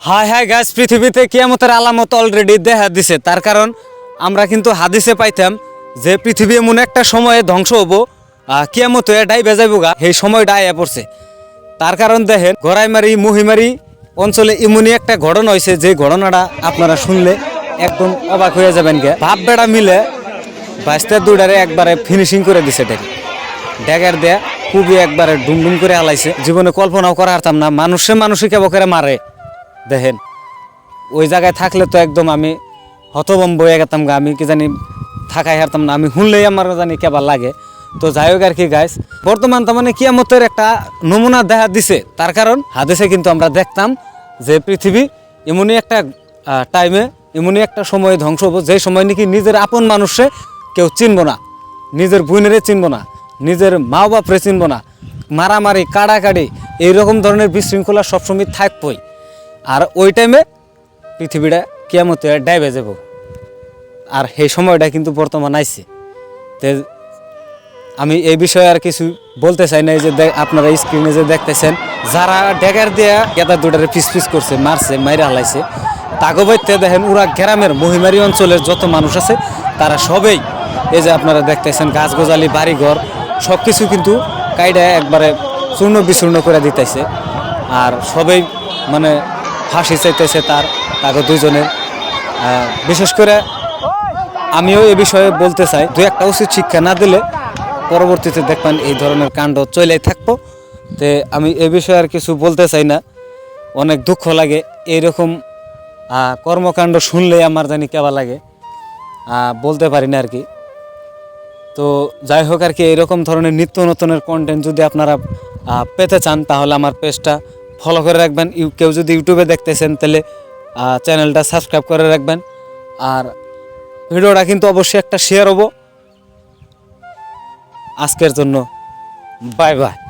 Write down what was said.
হায় হায় gas পৃথিবীতে কিয়ামতের আলামত অলরেডি দেখা দিছে। তার কারণ আমরা কিন্তু হাদিসে পাইতাম যে পৃথিবী এমন একটা সময়ে ধ্বংস হব কিয়ামত ডাই বেজাইব গা, সেই সময়টা আয়া পড়ছে। তার কারণ দেখেন গড়াইমারি মহিমারি অঞ্চলে এমনই একটা ঘটনা হয়েছে যে ঘটনাটা আপনারা শুনলে একদম অবাক হয়ে যাবেন গে। ভাব বেড়া মিলে বাইশটা দুইটারে একবারে ফিনিশিং করে দিছে এটাকে ড্যাগার দেয়া খুবই একবারে ডুমডুম করে হালাইছে। জীবনে কল্পনাও করা হারতাম না, মানুষে মানুষে করে মারে। দেখেন, ওই জায়গায় থাকলে তো একদম আমি হতবম্ব হয়ে গেতাম গা, আমি কি জানি থাকাই হারতাম না। আমি শুনলেই আমার জানি কেবার লাগে। তো যাই হোক আর কি গাইস বর্তমান তো মানে কিয়ামতের একটা নমুনা দেখা দিছে। তার কারণ হাদিসে কিন্তু আমরা দেখতাম যে পৃথিবী এমনই একটা টাইমে এমনই একটা সময়ে ধ্বংস হব, যে সময় নাকি নিজের আপন মানুষে কেউ চিনব না, নিজের বোনেরে চিনব না, নিজের মা বাপরে চিনব না। মারামারি, কাড়াকাড়ি, এইরকম ধরনের বিশৃঙ্খলা সবসময় থাকবই। আর ওই টাইমে পৃথিবীটা কেমতে ডাইবে যাব। আর সেই সময়টা কিন্তু বর্তমান আইছে। তে আমি এই বিষয়ে আর কিছু বলতে চাই না এই যে আপনারা স্ক্রিনে যে দেখতেছেন, যারা ডেগার দিয়া গেদা দুটারে পিস পিস করছে, মারছে, মাইরা হালাইছে, তাগো বাইতে দেখেন ওরা গ্রামের মহিমারি অঞ্চলের যত মানুষ আছে, তারা সবেই এই যে আপনারা দেখতেছেন গাছ গোজালি বাড়িঘর সব কিছু কিন্তু কাইডা একবারে চূর্ণ বিচূর্ণ করে দিতেছে। আর সবেই মানে ফাঁসি চাইতেছে তার তাকে দুইজনের। বিশেষ করে আমিও এ বিষয়ে বলতে চাই, দু একটা উচিত শিক্ষা না দিলে পরবর্তীতে দেখবেন এই ধরনের কাণ্ড চলেই থাকব। তে আমি এ বিষয়ে আর কিছু বলতে চাই না, অনেক দুঃখ লাগে। এইরকম কর্মকাণ্ড শুনলে আমার জানি কেবা লাগে বলতে পারি না আর কি তো যাই হোক আর কি এরকম ধরনের নিত্য নতুনের কন্টেন্ট যদি আপনারা পেতে চান, তাহলে আমার পেজটা ফলো করে রাখবেন। ইউ- কেউ যদি ইউটিউবে দেখতেছেন, তাহলে চ্যানেলটা সাবস্ক্রাইব করে রাখবেন। আর ভিডিওটা কিন্তু অবশ্যই একটা শেয়ার হব। আজকের জন্য বাই বাই